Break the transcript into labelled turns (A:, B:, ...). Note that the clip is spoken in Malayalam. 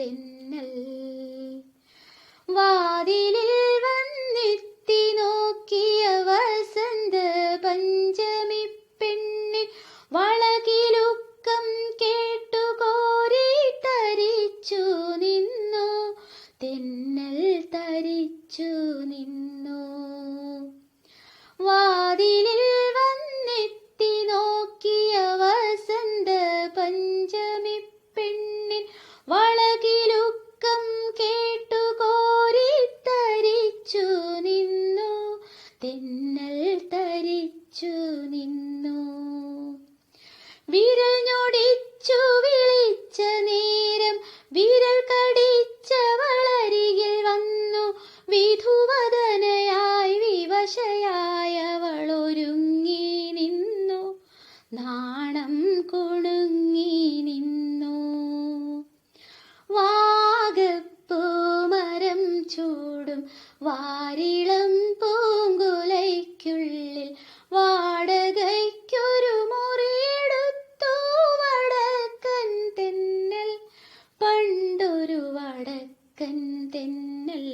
A: തെന്നൽ. വാതിലിൽ തിന്നൽ തരിച്ചു നിന്നു. വിരൽ ഞൊടിച്ചു വിളിച്ച നേരം വിരൽ കടിച്ച വളരികിൽ വന്നു. വിധുവദനയായി വിവശയായവളൊരുങ്ങി നിന്നു. നാണം കുണുങ്ങി നിന്നു. വാഗപ്പൂ മരം ചൂടും വാരിളം തെന്നൽ